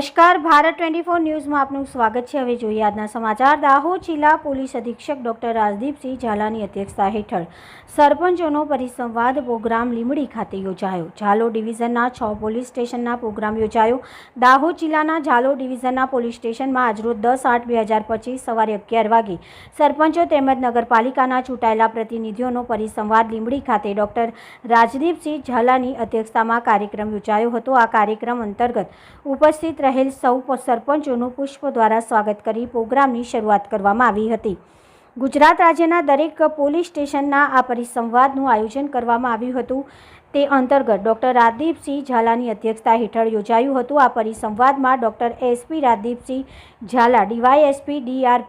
નમસ્કાર, Bharat twenty four ન્યૂઝમાં આપનું સ્વાગત છે. હવે જોઈએ આજના સમાચાર. દાહોદ જિલ્લા પોલીસ અધિક્ષક ડોક્ટર રાજદીપસિંહ ઝાલાની અધ્યક્ષતા હેઠળ સરપંચોનો પરિસંવાદ પ્રોગ્રામ લીમડી ખાતે યોજાયો. ઝાલો ડિવિઝનના છ પોલીસ સ્ટેશનના પ્રોગ્રામ યોજાયો. દાહોદ જિલ્લાના ઝાલો ડિવિઝનના પોલીસ સ્ટેશનમાં આજરોજ દસ આઠ બે હજાર પચીસ સવારે અગિયાર વાગે સરપંચો તેમજ નગરપાલિકાના ચૂંટાયેલા પ્રતિનિધિઓનો પરિસંવાદ લીમડી ખાતે ડોક્ટર રાજદીપસિંહ ઝાલાની અધ્યક્ષતામાં કાર્યક્રમ યોજાયો હતો. આ કાર્યક્રમ અંતર્ગત ઉપસ્થિત રહેલ સૌ સરપંચોનું પુષ્પ દ્વારા સ્વાગત કરી પ્રોગ્રામની શરૂઆત કરવામાં આવી હતી. ગુજરાત રાજ્યના દરેક પોલીસ સ્ટેશનના આ પરિસંવાદનું આયોજન કરવામાં આવ્યું હતું. તે અંતર્ગત ડૉક્ટર રાજદીપસિંહ ઝાલાની અધ્યક્ષતા હેઠળ યોજાયું હતું. આ પરિસંવાદમાં doctor SP Rajdeepsinh Jhala DySP D R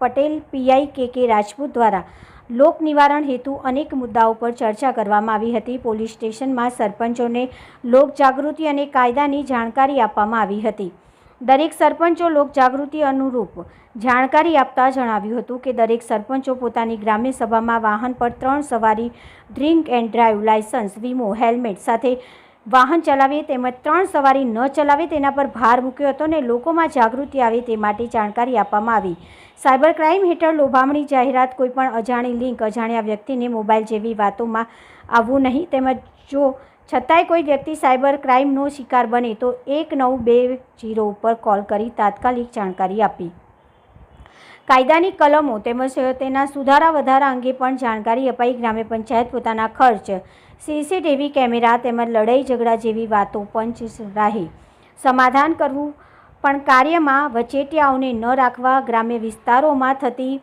Patel PI K K Rajput દ્વારા લોક નિવારણ હેતુ અનેક મુદ્દાઓ પર ચર્ચા કરવામાં આવી હતી. પોલીસ સ્ટેશનમાં સરપંચોને લોક જાગૃતિ અને કાયદાની જાણકારી આપવામાં આવી હતી. દરેક સરપંચો લોક જાગૃતિ અનુરૂપ જાણકારી આપતા જણાવ્યું હતું કે દરેક સરપંચો પોતાની ગ્રામ્ય સભામાં વાહન પર ત્રણ સવારી ડ્રિંક એન્ડ ડ્રાઈવ લાયસન્સ, વીમો, હેલ્મેટ સાથે વાહન ચલાવે તેમજ ત્રણ સવારી ન ચલાવે તેના પર ભાર મૂક્યો હતો અને લોકોમાં જાગૃતિ આવે તે માટે જાણકારી આપવામાં આવી. સાયબર ક્રાઇમ હેઠળ લોભામણી જાહેરાત કોઈપણ અજાણી લિંક, અજાણ્યા વ્યક્તિને મોબાઈલ જેવી વાતોમાં આવવું નહીં. તેમજ જો છતાંય કોઈ વ્યક્તિ સાયબર ક્રાઇમનો શિકાર બને તો એક નવ બે જીરો ઉપર કોલ કરી તાત્કાલિક જાણકારી આપી. કાયદાની કલમો તેમજ તેના સુધારા વધારા અંગે પણ જાણકારી અપાઈ. ગ્રામ્ય પંચાયત પોતાના ખર્ચ સીસીટીવી કેમેરા તેમજ લડાઈ ઝઘડા જેવી વાતો પંચ રાહે. સમાધાન કરવું પણ કાર્યમાં વચેટિયાઓને ન રાખવા ગ્રામ્ય વિસ્તારોમાં થતી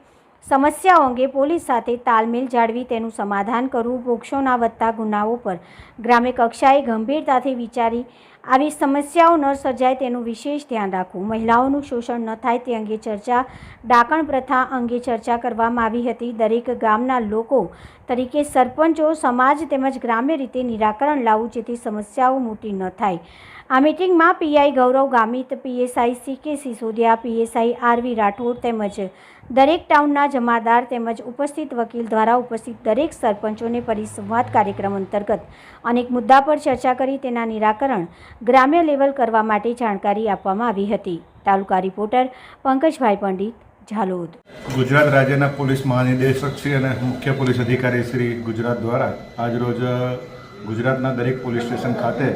સમસ્યાઓ અંગે પોલીસ સાથે તાલમેલ જાળવી તેનું સમાધાન કરવું પોક્ષોના વધતા ગુનાઓ પર ગ્રામ્ય કક્ષાએ ગંભીરતાથી વિચારી આવી સમસ્યાઓ ન સર્જાય તેનું વિશેષ ધ્યાન રાખવું. મહિલાઓનું શોષણ ન થાય તે અંગે ચર્ચા, ડાકણ પ્રથા અંગે ચર્ચા કરવામાં આવી હતી. દરેક ગામના લોકો તરીકે સરપંચો, સમાજ તેમજ ગ્રામ્ય રીતે નિરાકરણ લાવવું જેથી સમસ્યાઓ મોટી ન થાય. આ મિટિંગમાં PI Gaurav Gamit, PSI C K Sisodiya, PSI RV Rathod તેમજ દરેક ટાઉનના જમાદાર તેમજ ઉપસ્થિત વકીલ દ્વારા ઉપસ્થિત દરેક સરપંચોને પરિસંવાદ કાર્યક્રમ અંતર્ગત અનેક મુદ્દા પર ચર્ચા કરી તેના નિરાકરણ ગ્રામ્ય લેવલ કરવા માટે જાણકારી આપવામાં આવી હતી. તાલુકા રિપોર્ટર પંકજભાઈ પંડિત, ઝાલોદ. ગુજરાત રાજ્યના પોલીસ મહાનિદેશક શ્રી અને મુખ્ય પોલીસ અધિકારી શ્રી ગુજરાત દ્વારા આજરોજ ગુજરાતના દરેક પોલીસ સ્ટેશન ખાતે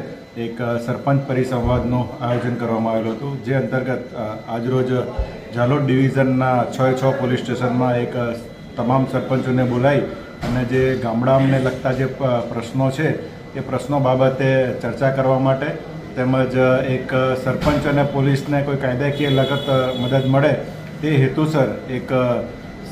એક સરપંચ પરિસંવાદનું આયોજન કરવામાં આવેલું હતું, જે અંતર્ગત આજરોજ ઝાલોદ ડિવિઝનના છ છ પોલીસ સ્ટેશનમાં એક તમામ સરપંચોને બોલાવી અને જે ગામડાને લગતા જે પ્રશ્નો છે, એ પ્રશ્નો બાબતે ચર્ચા કરવા માટે તેમજ એક સરપંચ અને પોલીસને કોઈ કાયદાકીય લગત મદદ મળે તે હેતુસર એક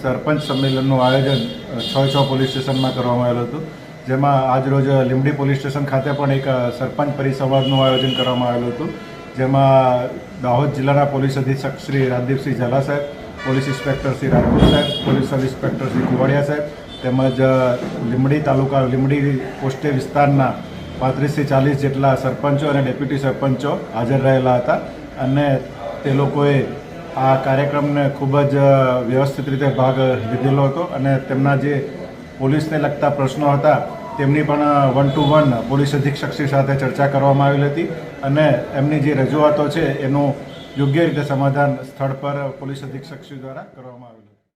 સરપંચ સંમેલનનું આયોજન છ છ પોલીસ સ્ટેશનમાં કરવામાં આવેલું હતું. જેમાં આજરોજ લીંબડી પોલીસ સ્ટેશન ખાતે પણ એક સરપંચ પરિસંવાદનું આયોજન કરવામાં આવેલું હતું. જેમાં દાહોદ જિલ્લાના પોલીસ અધિક્ષક શ્રી રાજદીપસિંહ ઝાલા સાહેબ, પોલીસ ઇન્સ્પેક્ટર શ્રી રાજપૂત સાહેબ, police sub inspector Shri Kuvadiya સાહેબ તેમજ લીમડી તાલુકા લીમડી પોસ્ટે વિસ્તારના પાંત્રીસથી ચાલીસ જેટલા સરપંચો અને ડેપ્યુટી સરપંચો હાજર રહેલા હતા અને તે લોકોએ આ કાર્યક્રમને ખૂબ જ વ્યવસ્થિત રીતે ભાગ લીધેલો હતો અને તેમના જે પોલીસને લગતા પ્રશ્નો હતા તેમની પણ વન ટુ વન પોલીસ અધિક્ષકશ્રી સાથે ચર્ચા કરવામાં આવેલી હતી અને એમની જે રજૂઆતો છે એનું યોગ્ય રીતે સમાધાન સ્થળ પર પોલીસ અધિક્ષકશ્રી દ્વારા કરવામાં આવેલું